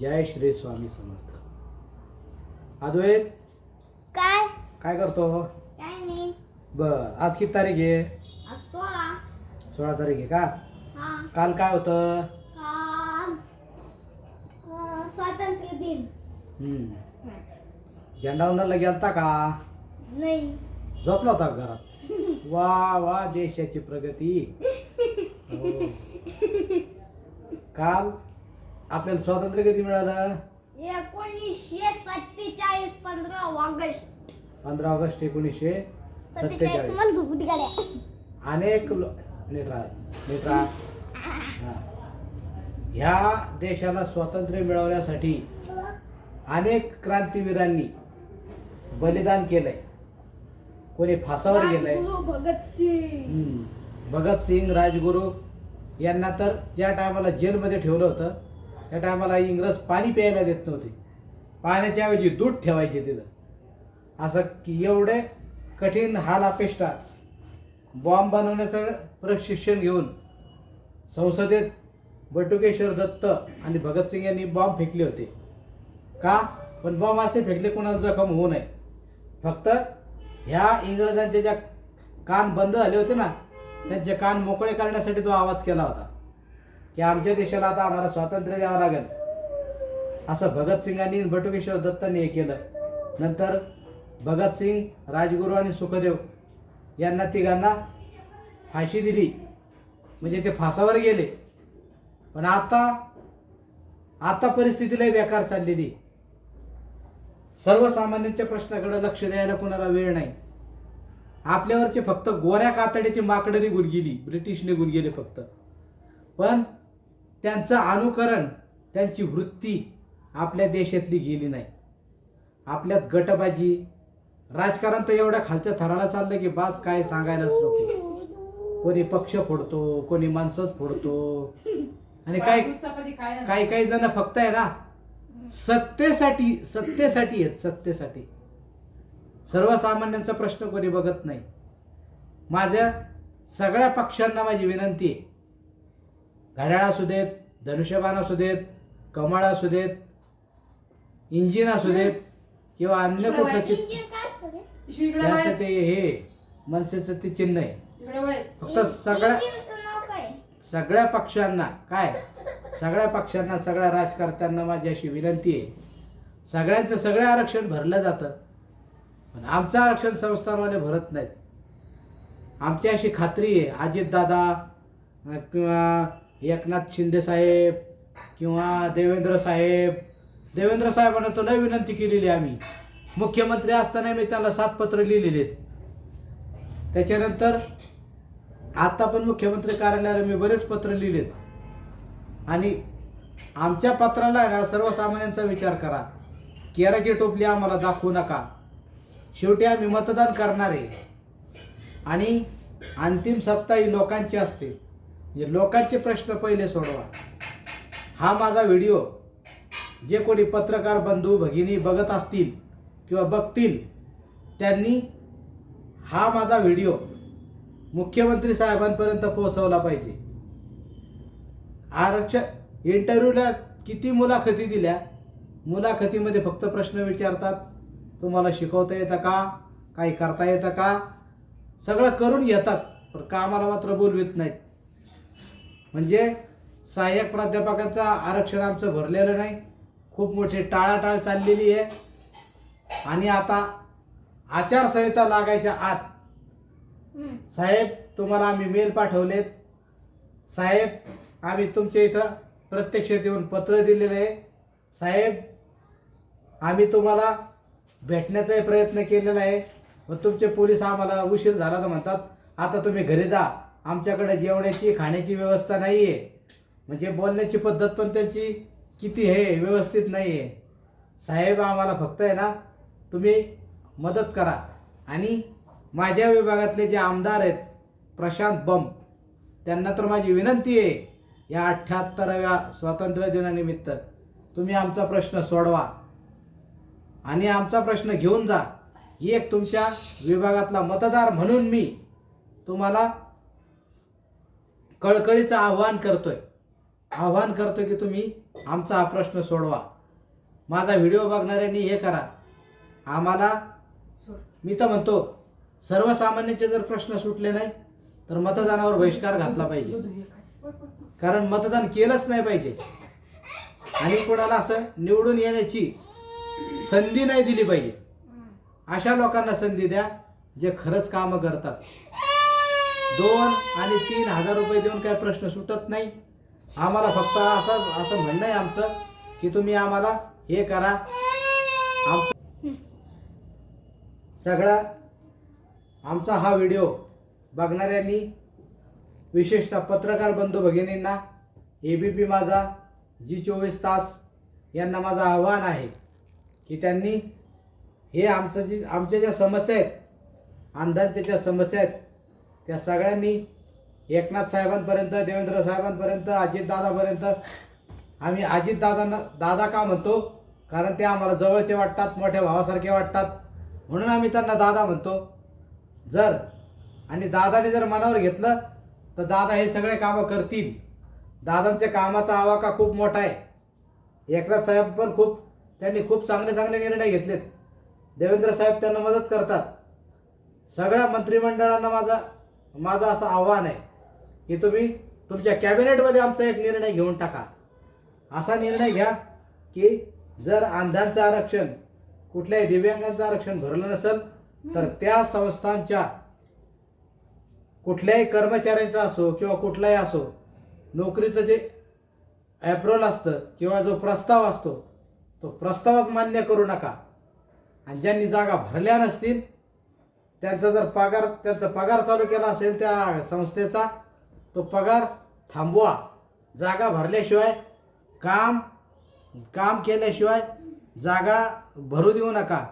जय श्री स्वामी समर्थ. अद्वैत काय? काय करतो? काय नाही. बर आज किती तारीख आहे? आज सोळा. सोळा तारीख आहे का? हा. काल काय होतं? स्वातंत्र्य दिन. हम्म. झेंडा वंदनला गेलता का? नाही. झोपला होता घरात? वा वा देशाची प्रगती. हो. काल? आपल्याला स्वातंत्र्य कधी मिळालं? एकोणीसशे सत्तेचाळीस पंधरा ऑगस्ट. पंधरा ऑगस्ट एकोणीसशे सत्तेचाळीस. सत्तेचाळीस मला झोपती गाड्या अनेक लो- नीट राहा, नीट राहा. हा. ह्या देशाला स्वातंत्र्य मिळवण्यासाठी अनेक क्रांतीवीरांनी बलिदान केलंय. कोणी फासावर गेलंय. गुरु भगत सिंग. हम्म. भगतसिंग राजगुरू यांना तर ज्या टायमाला जेलमध्ये ठेवलं होतं त्या टायमाला इंग्रज पाणी प्यायला देत नव्हते. पाण्याच्या ऐवजी दूध ठेवायचे तिथं. असं की एवढे कठीण हाल अपेष्टा बॉम्ब बनवण्याचं प्रशिक्षण घेऊन संसदेत बटुकेश्वर दत्त आणि भगतसिंग यांनी बॉम्ब फेकले होते. का? पण बॉम्ब असे फेकले कोणाला जखम होऊ नये. फक्त ह्या इंग्रजांचे ज्या कान बंद झाले होते ना त्यांचे कान मोकळे करण्यासाठी तो आवाज केला होता. की आमच्या देशाला आता आम्हाला स्वातंत्र्य द्यावं लागेल. असं भगतसिंगांनी बटुकेश्वर दत्तांनी हे केलं. नंतर भगतसिंग राजगुरू आणि सुखदेव यांना तिघांना फाशी दिली. म्हणजे ते फासावर गेले. पण आता आता परिस्थितीलाही बेकार चाललेली. सर्वसामान्यांच्या प्रश्नाकडे लक्ष द्यायला कोणाला वेळ नाही. आपल्यावरचे फक्त गोऱ्या कातडीची माकडं निघून गेली ब्रिटिश निघून गेले फक्त. पण त्यांचं अनुकरण त्यांची वृत्ती आपल्या देशातली गेली नाही. आपल्यात गटबाजी राजकारण तर एवढ्या खालच्या थराला चाललं की बास काय सांगायलाच नको. कोणी पक्ष फोडतो कोणी माणसंच फोडतो. आणि काय. काही काही जण फक्त आहे ना सत्तेसाठी सत्तेसाठी आहेत सत्तेसाठी. सर्वसामान्यांचा प्रश्न कोणी बघत नाही. माझ्या सगळ्या पक्षांना माझी विनंती आहे. घड्याळ असू देत धनुष्यबाण असू देत कमळ असू देत इंजिन असू देत किंवा अन्य कुठलं चित्र त्यांचं. ते हे मनसेचं ते चिन्ह आहे. फक्त सगळ्या इंजिनचं नाव काय? सगळ्या पक्षांना काय? सगळ्या पक्षांना सगळ्या राजकारत्यांना माझी अशी विनंती आहे. सगळ्यांचं सगळं आरक्षण भरलं जातं. पण आमचं आरक्षण संस्थांवाले भरत नाहीत. आमची अशी खात्री आहे अजितदादा किंवा एकनाथ शिंदे साहेब किंवा देवेंद्र साहेब. देवेंद्र साहेबांना तर लय विनंती केलेली आहे आम्ही. मुख्यमंत्री असताना मी त्याला सात पत्र लिहिलेले आहेत त्याच्यानंतर आत्ता पण मुख्यमंत्री कार्यालयाला मी बरेच पत्र लिहिलेत. आणि आमच्या पत्राला ना सर्वसामान्यांचा विचार करा. केराची टोपली आम्हाला दाखवू नका. शेवटी आम्ही मतदान करणार. आहे आणि अंतिम सत्ता ही लोकांची असते. म्हणजे लोकांचे प्रश्न पहिले सोडवा. हा माझा व्हिडिओ. जे कोणी पत्रकार बंधू भगिनी बघत असतील किंवा बघतील त्यांनी हा माझा व्हिडिओ मुख्यमंत्री साहेबांपर्यंत पोहोचवला पाहिजे. आरक्षण इंटरव्ह्यूला किती मुलाखती दिल्या मुलाखतीमध्ये फक्त प्रश्न विचारतात तुम्हाला शिकवता येतं का काही करता येतं का? सगळं करून घेतात पण कामाला मात्र बोलवित नाहीत. म्हणजे सहाय्यक प्राध्यापकांचं आरक्षण आमचं भरलेलं नाही. खूप मोठी टाळाटाळ चाललेली आहे. आणि आता आचारसंहिता लागायच्या आत. साहेब तुम्हाला आम्ही मेल पाठवलेत. साहेब आम्ही तुमच्या इथं प्रत्यक्षात येऊन पत्र दिलेलं आहे. साहेब आम्ही तुम्हाला भेटण्याचाही प्रयत्न केलेला आहे. पण तुमचे पोलीस आम्हाला उशीर झाला तर म्हणतात आता तुम्ही घरी जा. आमच्याकडे जेवण्याची खाण्याची व्यवस्था नाही आहे म्हणजे बोलण्याची पद्धत पण त्यांची किती हे व्यवस्थित नाही आहे साहेब आम्हाला फक्त आहे ना तुम्ही मदत करा. आणि माझ्या विभागातले जे आमदार आहेत प्रशांत बम त्यांना तर माझी विनंती आहे या अठ्ठ्याहत्तराव्या स्वातंत्र्य दिनानिमित्त तुम्ही आमचा प्रश्न सोडवा. आणि आमचा प्रश्न घेऊन जा. एक तुमच्या विभागातला मतदार म्हणून मी तुम्हाला कळकळीचं आव्हान करतोय. आव्हान करतो की तुम्ही आमचा हा प्रश्न सोडवा. माझा व्हिडिओ बघणाऱ्यांनी हे करा. आम्हाला मी तर म्हणतो सर्वसामान्यांचे जर प्रश्न सुटले नाही तर मतदानावर बहिष्कार घातला पाहिजे. कारण मतदान केलंच नाही पाहिजे. आणि कोणाला असं निवडून येण्याची संधी नाही दिली पाहिजे. अशा लोकांना संधी द्या जे खरंच कामं करतात. दोन आणि तीन हजार रुपये देऊन काय प्रश्न सुटत नाही. आम्हाला फक्त असं असं म्हणणं आहे आमचं की तुम्ही आम्हाला हे करा. आमचं सगळा आमचा हा व्हिडिओ बघणाऱ्यांनी विशेषतः पत्रकार बंधू भगिनींना ए बी पी माझा जी चोवीस तास यांना माझं आव्हान आहे की त्यांनी हे आमचं जी आमच्या ज्या समस्या आहेत अंधांच्या ज्या समस्या आहेत त्या सगळ्यांनी एकनाथ साहेबांपर्यंत देवेंद्र साहेबांपर्यंत अजितदादापर्यंत. आम्ही अजितदादांना दादा का म्हणतो? कारण ते आम्हाला जवळचे वाटतात मोठ्या भावासारखे वाटतात. म्हणून आम्ही त्यांना दादा म्हणतो. जर आणि दादाने जर मनावर घेतलं तर दादा हे सगळे कामं करतील. दादांच्या कामाचा आवाका खूप मोठा आहे. एकनाथ साहेब पण खूप त्यांनी खूप चांगले चांगले निर्णय घेतलेत. देवेंद्र साहेब त्यांना मदत करतात. सगळ्या मंत्रिमंडळांना माझा माझं असं आव्हान आहे की तुम्ही तुमच्या कॅबिनेटमध्ये आमचा एक निर्णय घेऊन टाका. असा निर्णय घ्या की जर अंधांचं आरक्षण कुठल्याही दिव्यांगांचं आरक्षण भरलं नसेल तर त्या संस्थांच्या कुठल्याही कर्मचाऱ्यांचा असो किंवा कुठलाही असो नोकरीचं जे ॲप्रोल असतं किंवा जो प्रस्ताव असतो तो प्रस्तावच मान्य करू नका. आणि ज्यांनी जागा भरल्या नसतील त्यांचा जर पगार त्यांचा पगार चालू केला असेल त्या संस्थेचा तो पगार थांबवा. जागा भरल्याशिवाय काम काम केल्याशिवाय जागा भरू देऊ नका.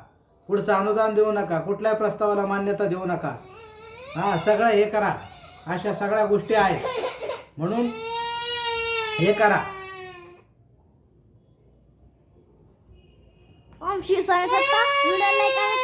पुढचं अनुदान देऊ नका. कुठल्याही प्रस्तावाला मान्यता देऊ नका. हां सगळं हे करा. अशा सगळ्या गोष्टी आहेत. म्हणून हे करा. ओम श्री सत्ता. Video like